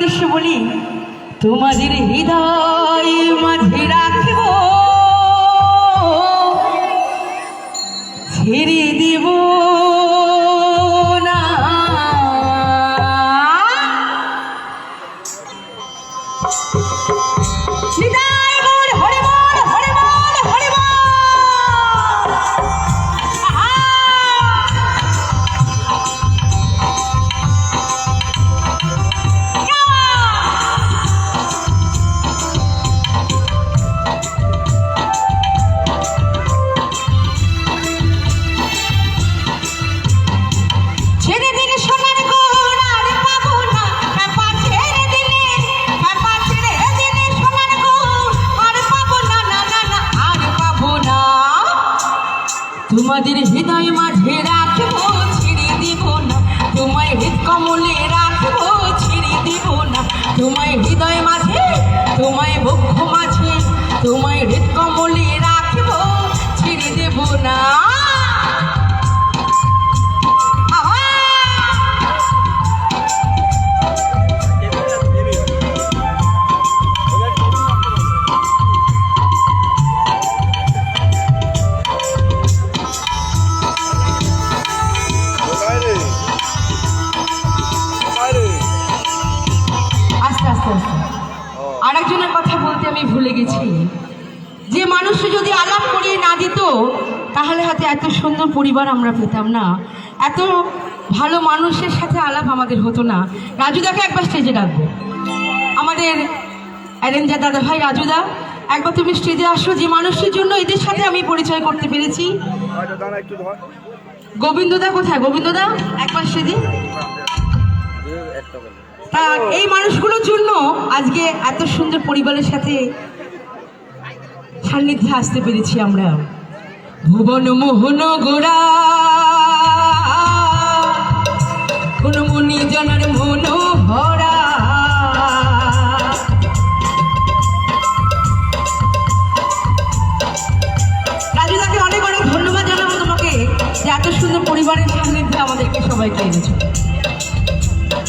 উদ্দেশ্যে বলি তোমাদের হৃদয় মাঝে রাখব ছেড়ে দেব বক্ষ মাঝে তোমায় হৃদ কমলে রাখব ছেড়ে দেব না। এত সুন্দর পরিবার আমরা পেতাম না। এত ভালো মানুষের সাথে আলাপ আমাদের হতো না। রাজুদাকে একবার স্টেজে ডাকবো। আমাদের অ্যারেঞ্জার দাদা ভাই রাজুদা একবার তুমি স্টেজে আসো। যে মানুষটির জন্য এদের সাথে আমি পরিচয় করতে পেরেছি। গোবিন্দদা কোথায়? গোবিন্দদা একবার স্টেজে তা এই মানুষগুলোর জন্য আজকে এত সুন্দর পরিবারের সাথে সান্নিধ্যে আসতে পেরেছি আমরা। ভুবন মোহন গোড়া। কোন মনি জনার মন ভরা রাজুদাকে অনেক অনেক ধন্যবাদ জানাব তোমাকে যে এত সুন্দর পরিবারের সান্নিধ্যে আমাদেরকে সবাইকে এনেছো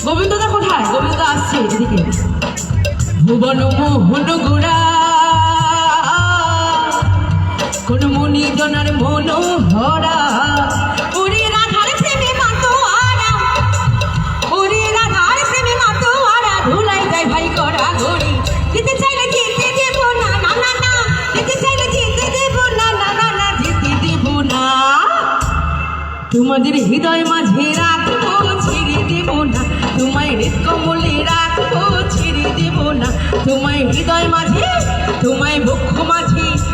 গোবিন্দদা কোথায়? গোবিন্দদা আসছে এদিকে। ভুবন মোহন গোড়া। মনি মন দেব না। তোমাদের হৃদয় মাঝে রাখব, ছেড়ে দেব না। তোমায় হৃদ কমলে রাখব, ছেড়ে দেব না। তোমায় হৃদয় মাঝে, তোমায় বক্ষ মাঝে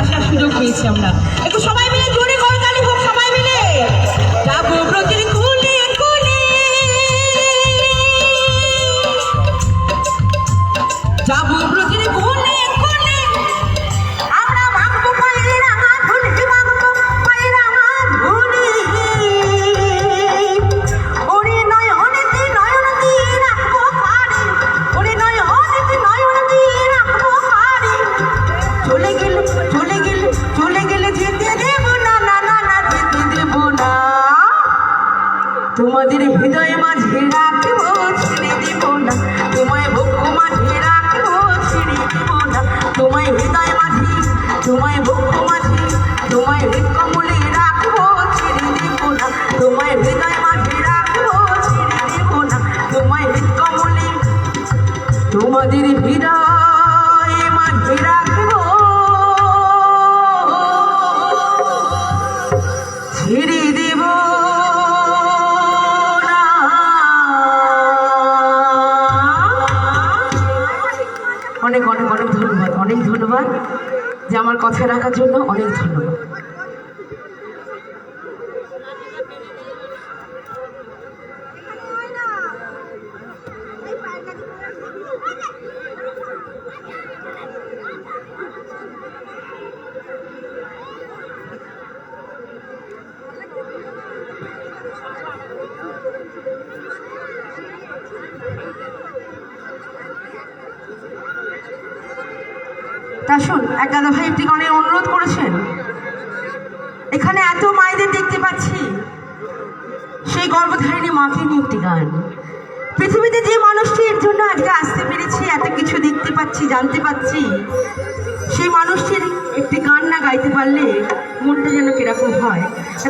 আসার সুযোগ পেয়েছি আমরা। তোমাদের হৃদয় মাঝে রাখব ছেড়ে দেব না, তোমায় বক্ষ মাঝে রাখব ছেড়ে দেব না। তোমায় হৃদয় মাঝে তোমায় বক্ষ মাঝে তোমায় হৃদ কমলে রাখব ছেড়ে দেব না। তোমায় হৃদয় মাঝে রাখব ছেড়ে দেব না, তোমায় হৃদ কমলে তোমাদের হৃদয় ধন্যবাদ যে আমার কথা রাখার জন্য অনেক ধন্যবাদ তা দাদা ভাই একটি গানের অনুরোধ করেছেন। এখানে এত মায়েদের দেখতে পাচ্ছি। সেই গর্ভধারিণী মাকে নিয়ে একটি গান। পৃথিবীতে যে মানুষটির জন্য আজকে আসতে পেরেছি, এত কিছু দেখতে পাচ্ছি, জানতে পাচ্ছি। সেই মানুষটির একটি গান না গাইতে পারলে মনটা যেন কীরকম হয়।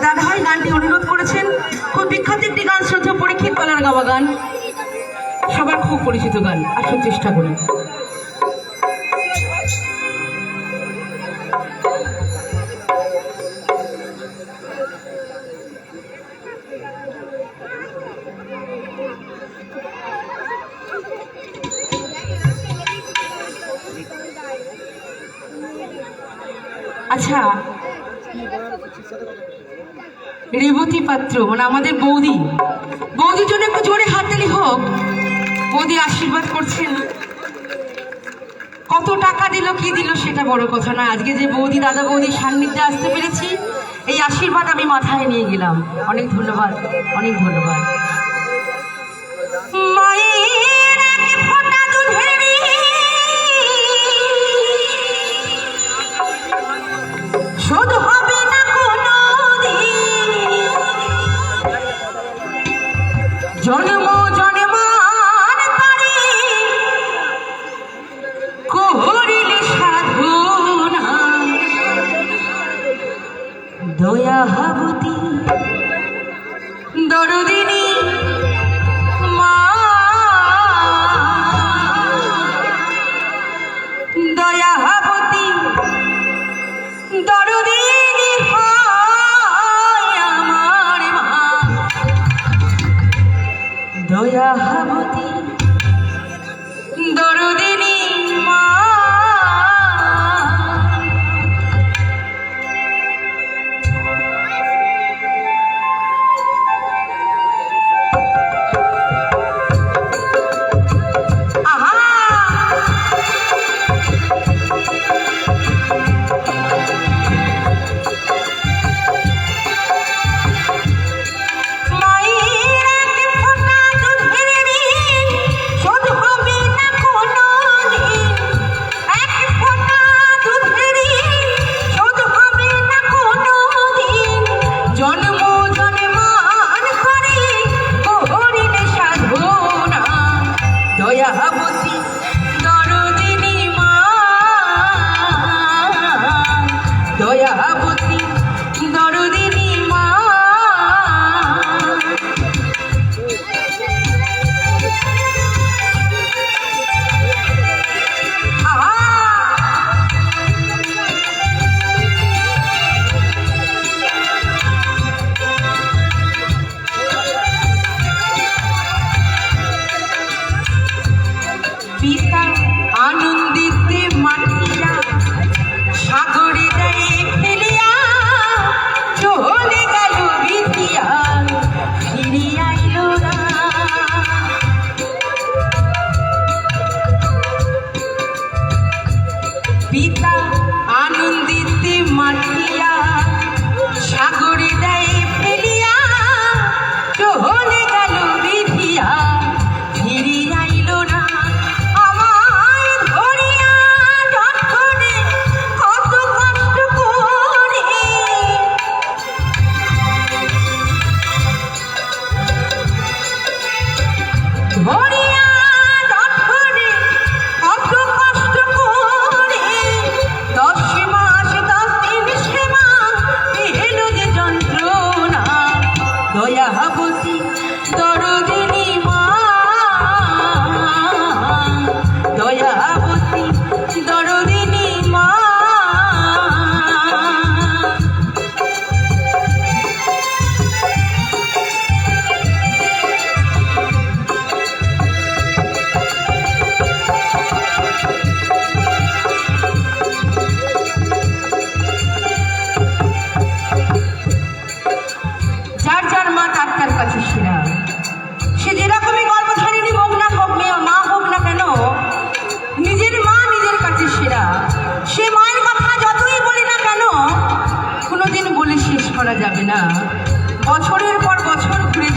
দাদা ভাই, গানটি অনুরোধ করেছেন। খুব বিখ্যাত একটি গান, শ্রদ্ধা পরীক্ষিত পালার গাওয়া গান। সবার খুব পরিচিত গান, আসুন চেষ্টা করি আচ্ছা। রেবতী পাত্র মানে আমাদের বৌদি। বৌদির জন্য একটু জোরে হাততালি হোক। বৌদি আশীর্বাদ করছেন। কত টাকা দিল, কি দিল সেটা বড় কথা না আজকে যে বৌদি, দাদা বৌদি সান্নিধ্যে আসতে পেরেছি, এই আশীর্বাদ আমি মাথায় নিয়ে গেলাম। অনেক ধন্যবাদ অনেক ধন্যবাদ। দয়া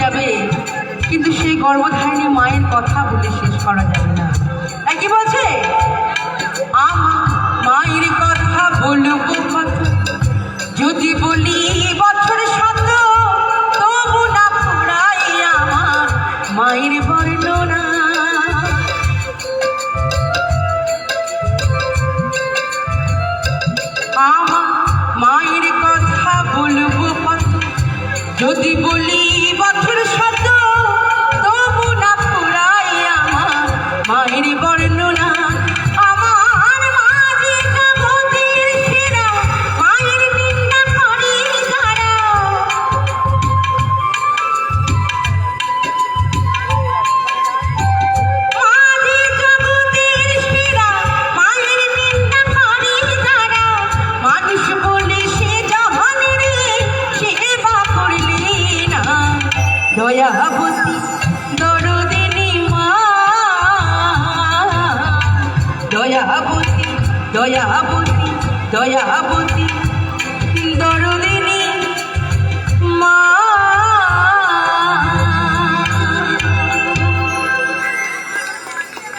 যাবে। কিন্তু সেই গর্ভধারিণী মায়ের কথা বলে শেষ করা যাবে না। তাই কি বলছে? মায়ের কথা বলব যদি বলি বছর শত তবু না ফুরাই আমার মায়ের বর্ণনা। আমার মায়ের কথা বলব যদি বলি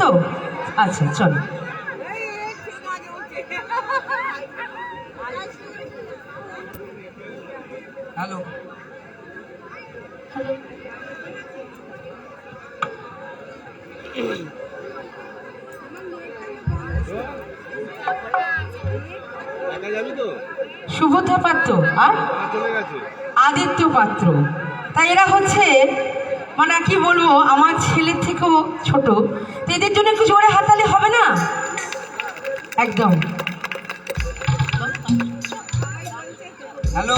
তো? আচ্ছা চলো। হ্যালো। যাবি পাত্র আর? হ্যাঁ, আদিত্য পাত্র। তাই এরা হচ্ছে মানে কি বলব, আমার ছেলের থেকেও ছোট, তো এদের জন্য একটু জোরে হাতালে হবে না? একদম। Hello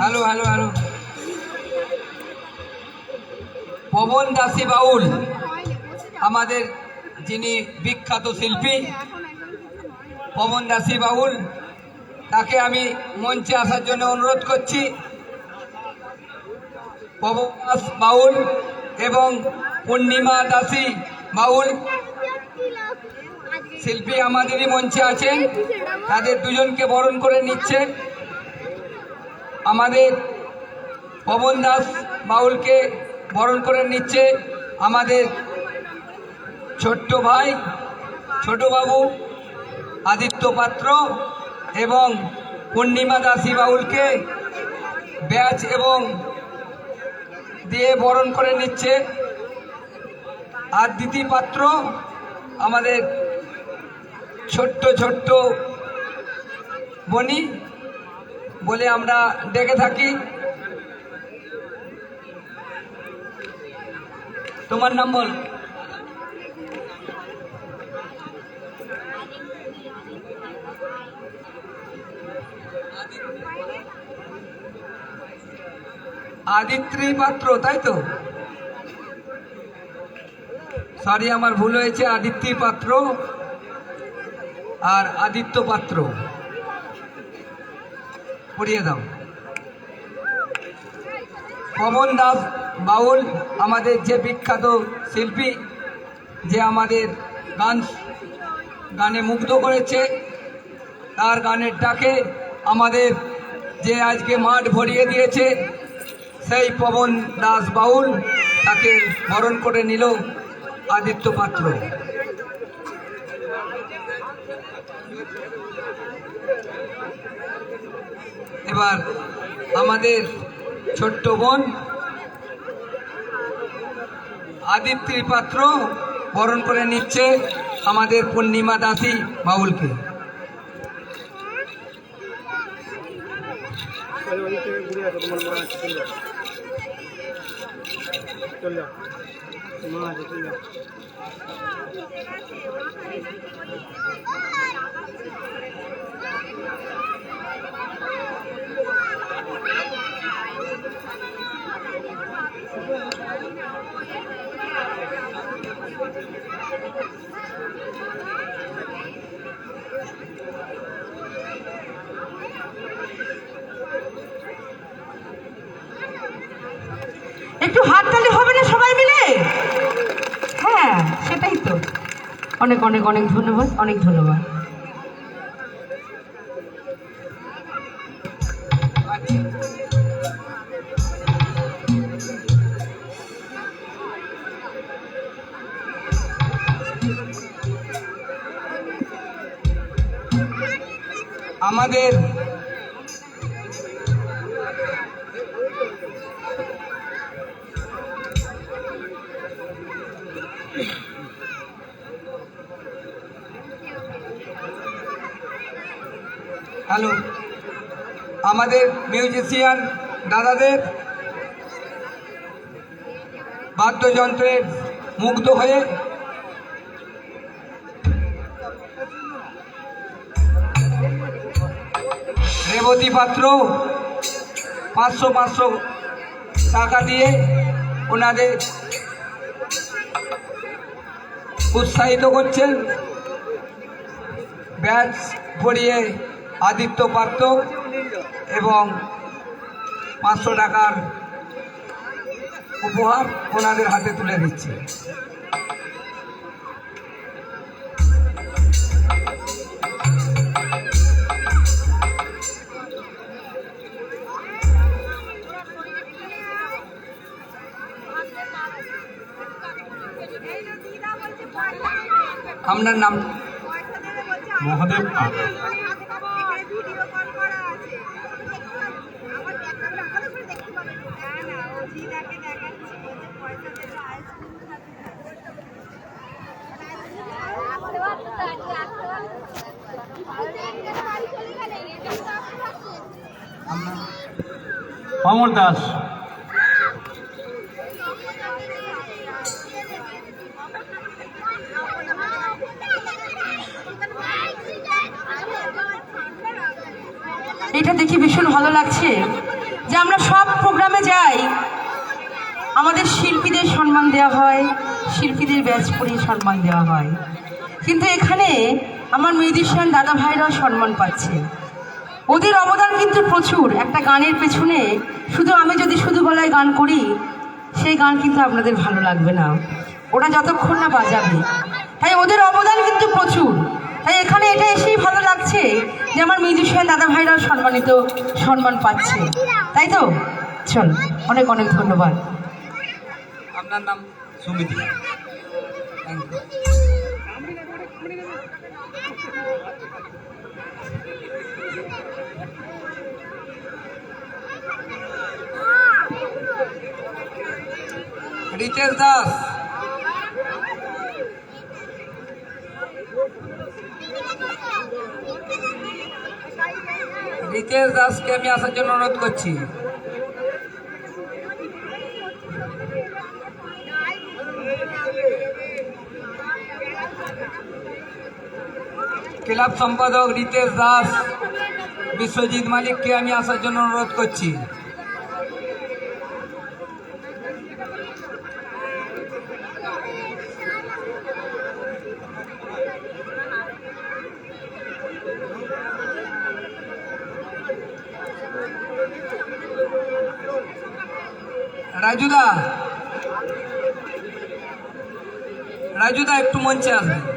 hello hello hello. Paban Das Baul, আমাদের যিনি বিখ্যাত শিল্পী, পবন দাসী বাউল, তাকে আমি মঞ্চে আসার জন্য অনুরোধ করছি। পবন দাস বাউল এবং পূর্ণিমা দাসী বাউল শিল্পী আমাদেরই মঞ্চে আছেন। তাদের দুজনকে বরণ করে নিচ্ছে। আমাদের পবন দাস বাউলকে বরণ করে নিচ্ছে আমাদের ছোট্ট ভাই, ছোট বাবু, আদিত্য পাত্র এবং পূর্ণিমা দাসী বাউলকে ব্যাচ এবং দিয়ে বরণ করে নিচ্ছে। আর দ্বিতীয় পাত্র আমাদের ছোট্ট ছোট্ট বনি বলে আমরা ডেকে থাকি। তোমার নাম বল। আদিত্রি পাত্র, তাই তো? সরি আমার ভুল হয়েছে, আদিত্রি পাত্র আর আদিত্য পাত্র। পড়িয়ে দাও। পবন দাস বাউল, আমাদের যে বিখ্যাত শিল্পী, যে আমাদের গান, গানে মুগ্ধ করেছে, তার গানের ডাকে আমাদের যে আজকে মাঠ ভরিয়ে দিয়েছে সেই পবন দাস বাউল তাকে বরণ করে নিল আদিত্য পাত্র। এবার আমাদের ছোট্ট বোন আদিত্য পাত্র বরণ করে নিচ্ছে আমাদের পূর্ণিমা দাসী বাউলকে। চলো। মা আছে চলো। একটু হাততালি হবে অনেক অনেক অনেক ধন্যবাদ অনেক ধন্যবাদ। আমাদের আমাদের মিউজিশিয়ান দাদাদের বাদ্যযন্ত্রের মুগ্ধ হয়ে রেবতী পাত্র পাঁচশো পাঁচশো টাকা দিয়ে ওনাদের উৎসাহিত করছেন। ব্যাচ পরিয়ে আদিত্য পাত্র এবং পাঁচশো টাকার উপহার ওনাদের হাতে তুলে দিচ্ছে। আপনার নাম মহাদেব। অমর দাস। এটা দেখে ভীষণ ভালো লাগছে যে আমরা সব প্রোগ্রামে যাই। আমাদের শিল্পীদের সম্মান দেওয়া হয়, শিল্পীদের ব্যাচ পরিয়ে সম্মান দেওয়া হয়। কিন্তু এখানে আমার মিউজিশিয়ান দাদা ভাইরাও সম্মান পাচ্ছে। ওদের অবদান কিন্তু প্রচুর একটা গানের পেছনে শুধু আমি যদি শুধু গলায় গান করি সেই গান কিন্তু আপনাদের ভালো লাগবে না ওরা যতক্ষণ না বাজাবে তাই ওদের অবদান কিন্তু প্রচুর তাই এখানে এটা এসেই ভালো লাগছে যে আমার মিউজিশিয়ান দাদা ভাইরাও সম্মানিত সম্মান পাচ্ছে তাই তো চল অনেক অনেক ধন্যবাদ আপনার নাম সুমিতি থ্যাংক ইউ রিতেশ দাস রিতেশ দাসকে আমি আসার জন্য অনুরোধ করছি। ক্লাব সম্পাদক রিতেশ দাস, বিশ্বজিৎ মালিককে আমি আসার জন্য অনুরোধ করছি। রাজুদা রাজুদা একটু মঞ্চে আসবে